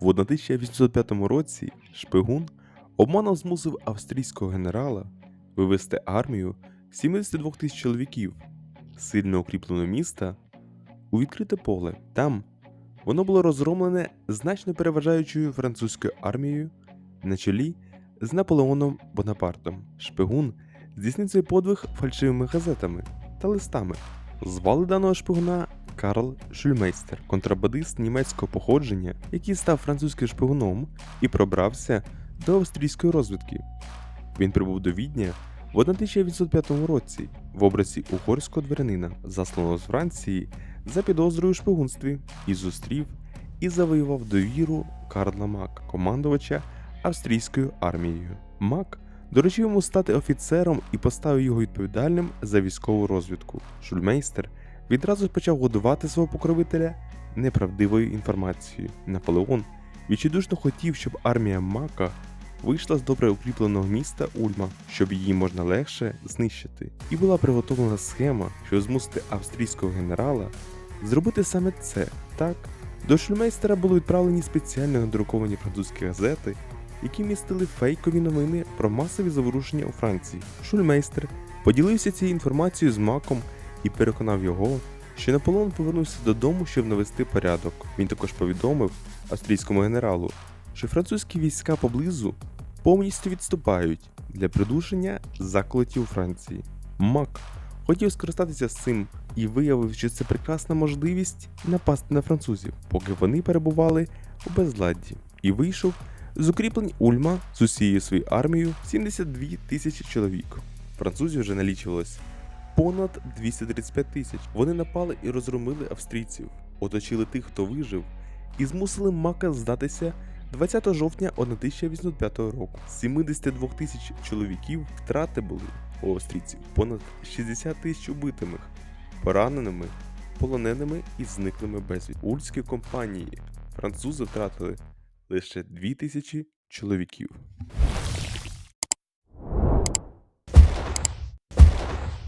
В 1805 році шпигун обманом змусив австрійського генерала вивести армію 72 тисяч чоловіків сильно укріпленого міста у відкрите поле. Там воно було розгромлене значно переважаючою французькою армією на чолі з Наполеоном Бонапартом. Шпигун здійснив цей подвиг фальшивими газетами та листами. Звали даного шпигуна Карл Шульмейстер, контрабандист німецького походження, який став французьким шпигуном і пробрався до австрійської розвідки. Він прибув до Відня в 1805 році в образі угорського дворянина, засланого з Франції за підозрою у шпигунстві, і зустрів і завоював довіру Карла Мак, командувача австрійською армією. Мак доручив йому стати офіцером і поставив його відповідальним за військову розвідку. Шульмейстер відразу почав годувати свого покровителя неправдивою інформацією. Наполеон відчайдушно хотів, щоб армія Мака вийшла з добре укріпленого міста Ульма, щоб її можна легше знищити. І була приготовлена схема, щоб змусити австрійського генерала зробити саме це. Так, до Шульмейстера були відправлені спеціально надруковані французькі газети, які містили фейкові новини про масові заворушення у Франції. Шульмейстер поділився цією інформацією з Маком і переконав його, що Наполеон повернувся додому, щоб навести порядок. Він також повідомив австрійському генералу, що французькі війська поблизу повністю відступають для придушення заколотів у Франції. Мак хотів скористатися цим і виявив, що це прекрасна можливість напасти на французів, поки вони перебували у безладді, і вийшов з укріплень Ульма з усією своєю армією 72 тисячі чоловік. Французів вже налічувалось понад 235 тисяч. Вони напали і розгромили австрійців, оточили тих, хто вижив, і змусили Мака здатися 20 жовтня 1805 року. З 72 тисяч чоловіків втрати були у австрійців понад 60 тисяч убитими, пораненими, полоненими і зниклими безвість. У Ульській компанії французи втратили лише 2 тисячі чоловіків.